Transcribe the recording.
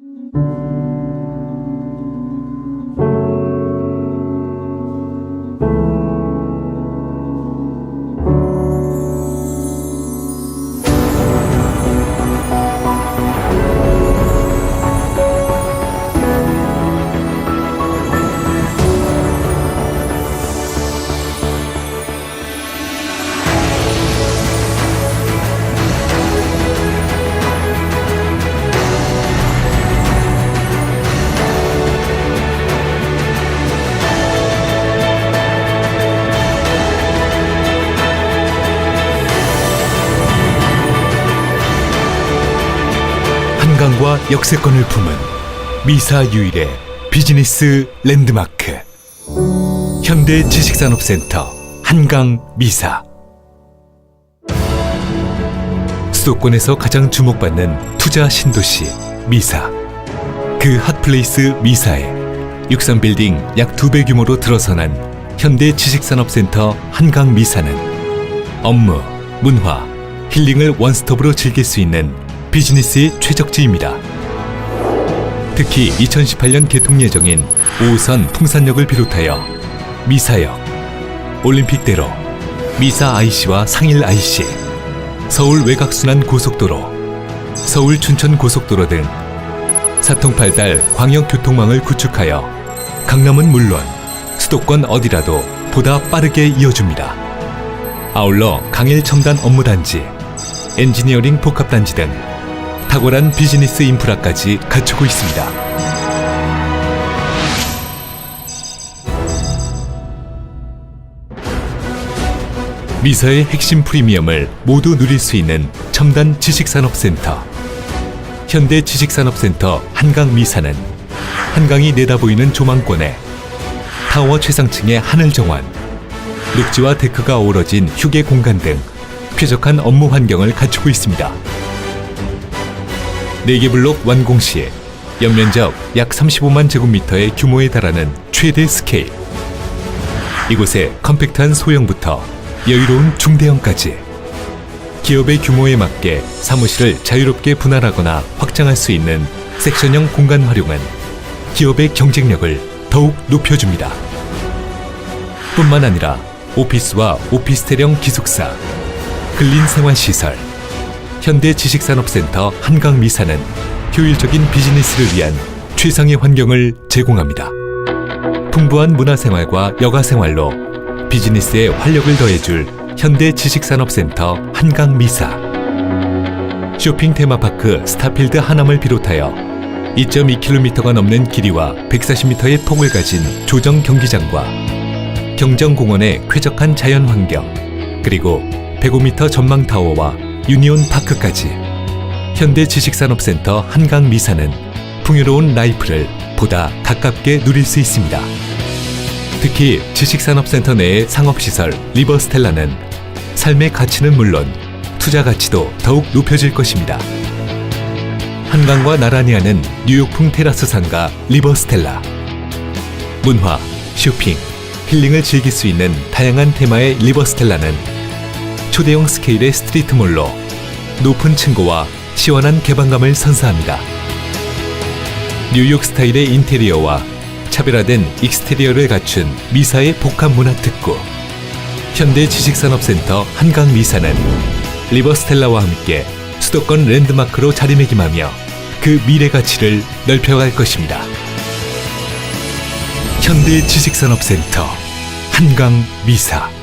Thank you. 한강과 역세권을 품은 미사 유일의 비즈니스 랜드마크. 현대 지식산업센터 한강 미사. 수도권에서 가장 주목받는 투자 신도시 미사. 그 핫플레이스 미사에 63빌딩 약 두 배 규모로 들어서난 현대 지식산업센터 한강 미사는 업무, 문화, 힐링을 원스톱으로 즐길 수 있는 비즈니스의 최적지입니다. 특히 2018년 개통 예정인 5호선 풍산역을 비롯하여 미사역, 올림픽대로, 미사 IC와 상일 IC, 서울 외곽순환 고속도로, 서울 춘천 고속도로 등 사통팔달 광역교통망을 구축하여 강남은 물론 수도권 어디라도 보다 빠르게 이어줍니다. 아울러 강일 첨단 업무단지, 엔지니어링 복합단지 등 탁월한 비즈니스 인프라까지 갖추고 있습니다. 미사의 핵심 프리미엄을 모두 누릴 수 있는 첨단 지식산업센터. 현대 지식산업센터 한강 미사는 한강이 내다보이는 조망권에 타워 최상층의 하늘 정원, 녹지와 데크가 어우러진 휴게 공간 등 쾌적한 업무 환경을 갖추고 있습니다. 4개 블록 완공 시 연면적 약 35만 제곱미터의 규모에 달하는 최대 스케일. 이곳에 컴팩트한 소형부터 여유로운 중대형까지 기업의 규모에 맞게 사무실을 자유롭게 분할하거나 확장할 수 있는 섹션형 공간 활용은 기업의 경쟁력을 더욱 높여줍니다. 뿐만 아니라 오피스와 오피스텔형 기숙사, 근린 생활시설, 현대 지식산업센터 한강 미사는 효율적인 비즈니스를 위한 최상의 환경을 제공합니다. 풍부한 문화생활과 여가생활로 비즈니스에 활력을 더해줄 현대 지식산업센터 한강 미사. 쇼핑 테마파크 스타필드 하남을 비롯하여 2.2km가 넘는 길이와 140m의 폭을 가진 조정 경기장과 경정공원의 쾌적한 자연 환경, 그리고 105m 전망 타워와 유니온 파크까지 현대 지식산업센터 한강 미사는 풍요로운 라이프를 보다 가깝게 누릴 수 있습니다. 특히 지식산업센터 내의 상업시설 리버스텔라는 삶의 가치는 물론 투자 가치도 더욱 높여질 것입니다. 한강과 나란히 하는 뉴욕풍 테라스 상가 리버스텔라 문화, 쇼핑, 힐링을 즐길 수 있는 다양한 테마의 리버스텔라는 초대형 스케일의 스트리트몰로 높은 층고와 시원한 개방감을 선사합니다. 뉴욕 스타일의 인테리어와 차별화된 익스테리어를 갖춘 미사의 복합 문화 특구 현대 지식산업센터 한강 미사는 리버스텔라와 함께 수도권 랜드마크로 자리매김하며 그 미래 가치를 넓혀갈 것입니다. 현대 지식산업센터 한강 미사